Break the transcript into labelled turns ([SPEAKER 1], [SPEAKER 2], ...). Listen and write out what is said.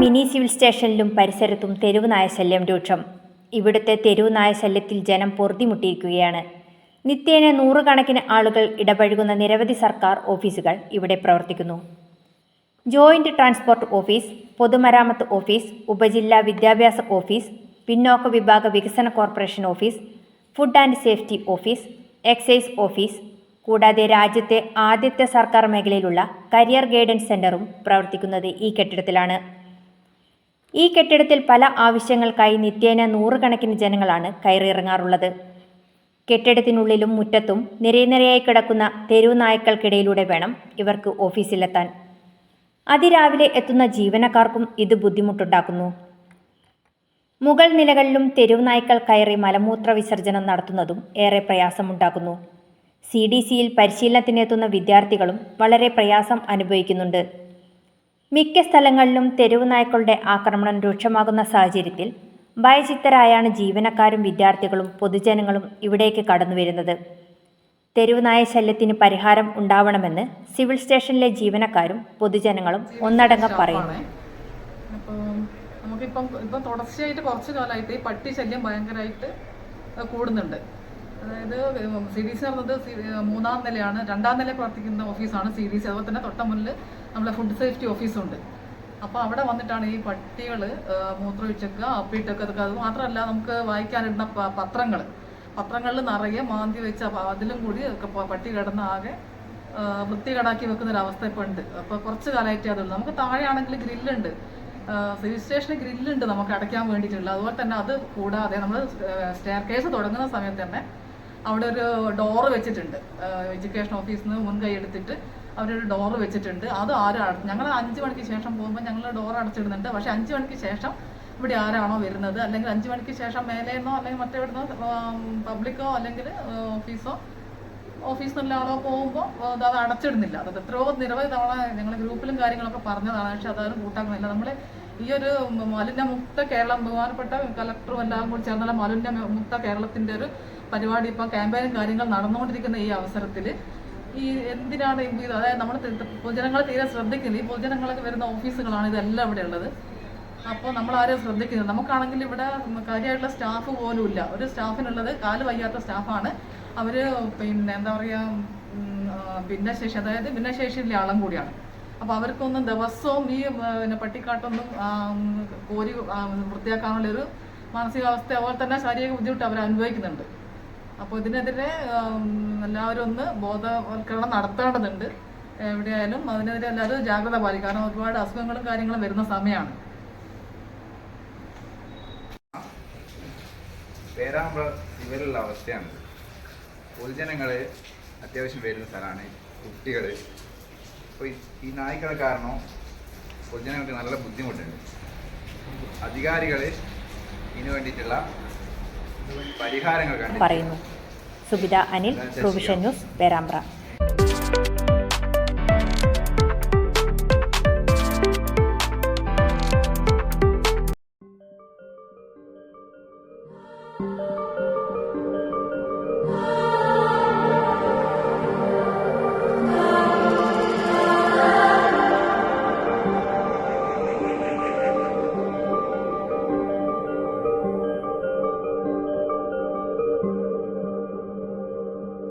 [SPEAKER 1] Mini civil സ്റ്റേഷനിലും പരിസരത്തും തെരുവ് നായശല്യം രൂക്ഷം. ഇവിടുത്തെ തെരുവ് നായശല്യത്തിൽ ജനം പൊറുതിമുട്ടിയിരിക്കുകയാണ്. നിത്യേന നൂറുകണക്കിന് ആളുകൾ ഇടപഴകുന്ന നിരവധി സർക്കാർ ഓഫീസുകൾ ഇവിടെ പ്രവർത്തിക്കുന്നു. ജോയിന്റ് ട്രാൻസ്പോർട്ട് ഓഫീസ് പൊതുമരാമത്ത് ഓഫീസ് ഉപജില്ലാ വിദ്യാഭ്യാസ ഓഫീസ് പിന്നോക്ക വിഭാഗ വികസന corporation office food and safety office excise office കൂടാതെ രാജ്യത്തെ ആദ്യത്തെ സർക്കാർ മേഖലയിലുള്ള കരിയർ ഗൈഡൻസ് സെന്ററും പ്രവർത്തിക്കുന്നത് ഈ കെട്ടിടത്തിലാണ്. ഈ കെട്ടിടത്തിൽ പല ആവശ്യങ്ങൾക്കായി നിത്യേന നൂറുകണക്കിന് ജനങ്ങളാണ് കയറിയിറങ്ങാറുള്ളത്. കെട്ടിടത്തിനുള്ളിലും മുറ്റത്തും നിരനിരയായി കിടക്കുന്ന തെരുവ് നായ്ക്കൾക്കിടയിലൂടെ വേണം ഇവർക്ക് ഓഫീസിലെത്താൻ. അതിരാവിലെ എത്തുന്ന ജീവനക്കാർക്കും ഇത് ബുദ്ധിമുട്ടുണ്ടാക്കുന്നു. മുഗൾ നിലകളിലും തെരുവ് നായ്ക്കൾ കയറി മലമൂത്ര വിസർജനം നടത്തുന്നതും ഏറെ പ്രയാസമുണ്ടാക്കുന്നു. സി ഡി സിയിൽ പരിശീലനത്തിനെത്തുന്ന വിദ്യാർത്ഥികളും വളരെ പ്രയാസം അനുഭവിക്കുന്നുണ്ട്. മിക്ക സ്ഥലങ്ങളിലും തെരുവ് നായ്ക്കളുടെ ആക്രമണം രൂക്ഷമാകുന്ന സാഹചര്യത്തിൽ ഭയചിത്തരായാണ് ജീവനക്കാരും വിദ്യാർത്ഥികളും പൊതുജനങ്ങളും ഇവിടേക്ക് കടന്നു വരുന്നത് തെരുവ് നായ ശല്യത്തിന് പരിഹാരം ഉണ്ടാവണമെന്ന് സിവിൽ സ്റ്റേഷനിലെ ജീവനക്കാരും പൊതുജനങ്ങളും ഒന്നടങ്കം പറയുന്നു.
[SPEAKER 2] നമുക്കിപ്പം ഇപ്പം തുടർച്ചയായിട്ട് കുറച്ച് കാലമായിട്ട് ഈ പട്ടി ശല്യം ഭയങ്കരമായിട്ട് കൂടുന്നുണ്ട്. അതായത് സി ഡി സി പറഞ്ഞത് സി- മൂന്നാം നിലയാണ്. രണ്ടാം നില പ്രവർത്തിക്കുന്ന ഓഫീസാണ് സി ഡി സി അതുപോലെ തന്നെ തൊട്ട മുന്നിൽ നമ്മളെ ഫുഡ് സേഫ്റ്റി ഓഫീസുണ്ട്. അപ്പോൾ അവിടെ വന്നിട്ടാണ് ഈ പട്ടികൾ മൂത്രമൊഴിച്ചൊക്കെ അപ്പിയിട്ടൊക്കെ അതൊക്കെ അത് മാത്രമല്ല നമുക്ക് വായിക്കാനിടുന്ന പത്രങ്ങൾ പത്രങ്ങളിൽ നിറയെ മാന്തി വെച്ച അതിലും കൂടി പട്ടി കിടന്ന് ആകെ വൃത്തി വൃത്തികേടാക്കി വെക്കുന്ന ഒരു അവസ്ഥ ഇപ്പോൾ ഉണ്ട്. അപ്പോൾ കുറച്ച് കാലമായിട്ടേ അതുള്ളൂ. നമുക്ക് താഴെയാണെങ്കിൽ ഗ്രില്ലുണ്ട്. സിവിൽ സ്റ്റേഷന് ഗ്രില്ലുണ്ട് നമുക്ക് അടയ്ക്കാൻ വേണ്ടിയിട്ടുള്ള അതുപോലെ തന്നെ അത് കൂടാതെ നമ്മൾ സ്റ്റെയർ കേസ് തുടങ്ങുന്ന സമയത്ത് തന്നെ അവിടെ ഒരു ഡോറ് വെച്ചിട്ടുണ്ട്. എഡ്യൂക്കേഷൻ ഓഫീസിൽ നിന്ന് മുൻകൈ എടുത്തിട്ട് അവരൊരു ഡോറ് വെച്ചിട്ടുണ്ട്. അത് ആരും അടച്ചു ഞങ്ങൾ അഞ്ച് മണിക്ക് ശേഷം പോകുമ്പോൾ ഞങ്ങൾ ഡോർ അടച്ചിടുന്നുണ്ട്. പക്ഷെ അഞ്ച് മണിക്ക് ശേഷം ഇവിടെ ആരാണോ വരുന്നത്? അല്ലെങ്കിൽ അഞ്ച് മണിക്ക് ശേഷം മേലേന്നോ അല്ലെങ്കിൽ മറ്റെവിടുന്നോ പബ്ലിക്കോ അല്ലെങ്കിൽ ഓഫീസോ ഓഫീസിൽ ആളോ പോകുമ്പോൾ അത് അടച്ചിടുന്നില്ല. അത് എത്രയോ നിരവധി തവണ ഞങ്ങൾ ഗ്രൂപ്പിലും കാര്യങ്ങളൊക്കെ പറഞ്ഞതാണ്. പക്ഷെ അതാരും കൂട്ടാക്കുന്നില്ല. നമ്മൾ ഈ ഒരു മാലിന്യമുക്ത കേരളം ബഹുമാനപ്പെട്ട കലക്ടറും എല്ലാം കൂടി ചേർന്നുള്ള മാലിന്യമുക്ത കേരളത്തിന്റെ ഒരു പരിപാടി ഇപ്പോൾ ക്യാമ്പയിനും കാര്യങ്ങൾ നടന്നുകൊണ്ടിരിക്കുന്ന ഈ അവസരത്തിൽ ഈ എന്തിനാണ് അതായത് നമ്മൾ പൊതുജനങ്ങളെ തീരെ ശ്രദ്ധിക്കുന്നത് ഈ പൊതുജനങ്ങളൊക്കെ വരുന്ന ഓഫീസുകളാണ് ഇതെല്ലാം ഇവിടെ ഉള്ളത്. അപ്പോൾ നമ്മൾ ആരും ശ്രദ്ധിക്കുന്നത് നമുക്കാണെങ്കിൽ ഇവിടെ കാര്യമായിട്ടുള്ള സ്റ്റാഫ് പോലും ഇല്ല. ഒരു സ്റ്റാഫിനുള്ളത് കാൽ വയ്യാത്ത സ്റ്റാഫാണ് അവർ പിന്നെ എന്താ പറയുക ഭിന്നശേഷി അതായത് ഭിന്നശേഷിയിലെ ആളും കൂടിയാണ്. അപ്പോൾ അവർക്കൊന്നും ദിവസവും ഈ പിന്നെ പട്ടിക്കാട്ടൊന്നും കോരി വൃത്തിയാക്കാനുള്ളൊരു മാനസികാവസ്ഥ അതുപോലെ തന്നെ ശാരീരിക ബുദ്ധിമുട്ട് അവർ അനുഭവിക്കുന്നുണ്ട്. അപ്പോൾ ഇതിനെതിരെ എല്ലാവരും ഒന്ന് ബോധവൽക്കരണം നടത്തേണ്ടതുണ്ട്. എവിടെയായാലും അതിനെതിരെ എല്ലാവരും ജാഗ്രത പാലിക്കും കാരണം ഒരുപാട് അസുഖങ്ങളും കാര്യങ്ങളും വരുന്ന സമയമാണ്
[SPEAKER 3] പേരാമ്പ്ര ഇവരുള്ള അവസ്ഥയാണ്. പൊതുജനങ്ങൾ അത്യാവശ്യം വരുന്ന സ്ഥലമാണ്. കുട്ടികൾ അപ്പോൾ ഈ നായ്ക്കളെ കാരണം പൊതുജനങ്ങൾക്ക് നല്ല ബുദ്ധിമുട്ടുണ്ട്. അധികാരികൾ ഇതിനു വേണ്ടിയിട്ടുള്ള
[SPEAKER 1] പറയുന്നു. Subitha Anil provision news Perambra.